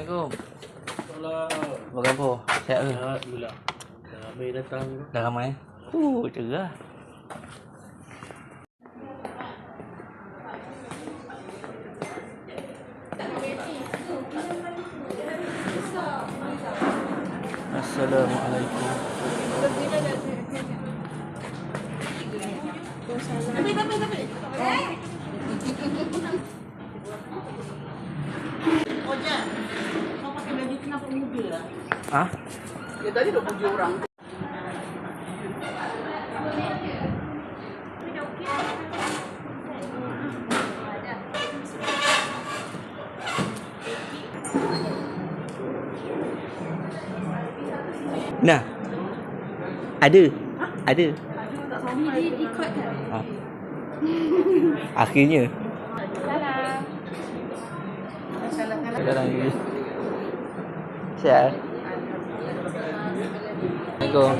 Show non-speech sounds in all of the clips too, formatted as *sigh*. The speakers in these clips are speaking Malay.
Assalamualaikum. Kalau Apa khabar? Sihat ke? Alhamdulillah. Dah ramai datang. Dah ramai? Uh, cerah. Assalamualaikum. Ojan, muda lah? Ah? Dia tadi dah puji orang. Nah. Ada. Ada. Ah. Akhirnya. Salam. Sihat. Assalamualaikum.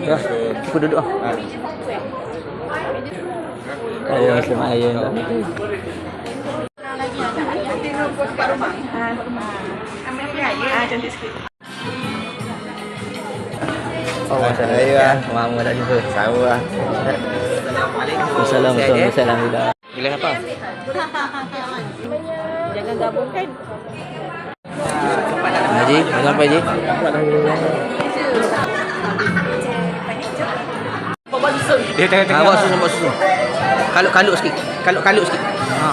Ya, aku duduk ah. Ayo, selamat ayah. Kat rumah. Ambil raya. Ah, cantik sikit. Oh, saya Mama dah jumpa. Sama lah. Assalamualaikum. Assalamualaikum. Bila apa? *laughs* Jangan gabungkan. Haji, dah sampai Haji? Dia tengah-tengah. Bawa susu, bawa susu. Kalut-kalut sikit. Kalut-kalut sikit. Ha.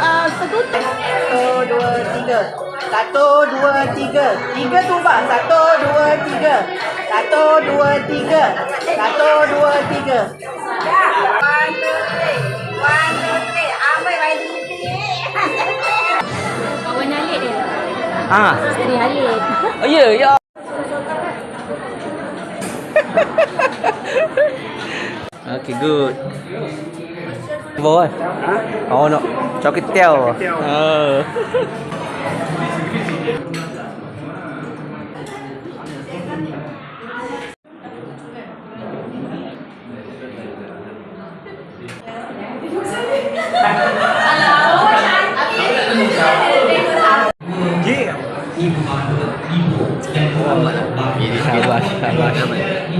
Ah, satu. Satu, dua, tiga. Satu, dua, tiga. Tiga tu bang. Satu, dua, tiga. Satu, dua, tiga. Satu, dua, tiga. Kawan Halid dia. Ah. Isteri Halid. Oh ya, ya. okay, good. Bawa kan? Oh, nak coklat tiaw. Oh.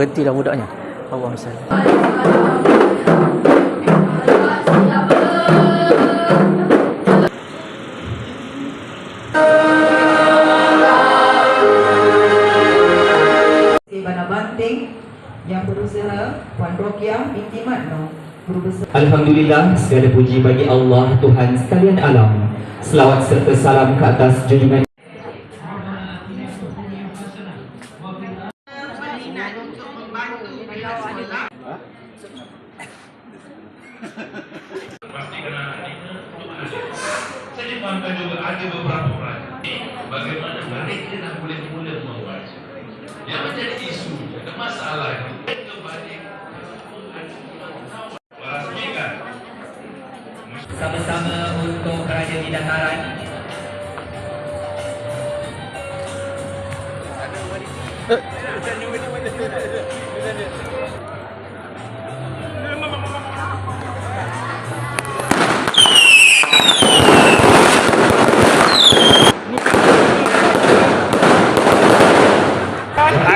berhentilah budaknya. Allah SWT. Bana Banting yang berusaha Puan Rokia binti Matno berusaha Alhamdulillah, segala puji bagi Allah Tuhan sekalian alam. Selawat serta salam ke atas junjungan Saya faham juga ada beberapa orang bagaimana mereka nak mula-mula membaca. Yang menjadi isu, masalah Rasmikan sama-sama untuk Raja Bidakaran.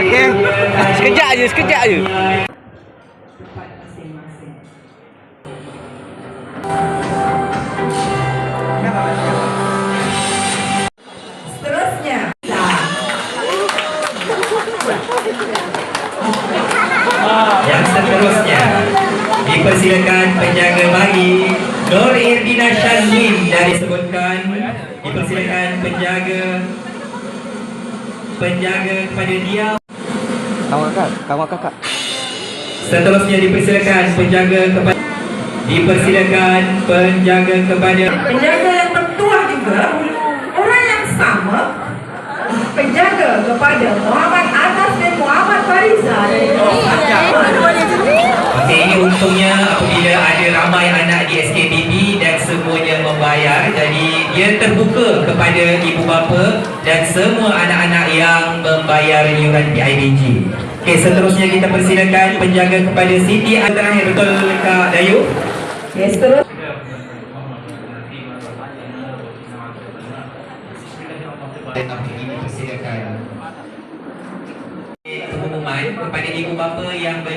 Okay. Sekejap je, sekejap je. Seterusnya, Yang seterusnya dipersilakan penjaga bagi Nur Irdina Syazmin dari sebutkan dipersilakan penjaga penjaga kepada dia Kawan kakak, kawan kakak. Seterusnya dipersilakan penjaga kepada Dipersilakan penjaga kepada Penjaga yang tertua juga orang yang sama penjaga kepada Muhammad Anas bin Muhammad Farizal. Okey, ini untungnya apabila ada ramai anak di SKBB dan semuanya membayar jadi dia terbuka kepada ibu bapa dan semua anak-anak yang membayar iuran PIBG. Okey, seterusnya kita persilakan penjaga kepada Siti terakhir betul Kak Dayu. Seterusnya persilakan. Pengumuman kepada ibu bapa yang ber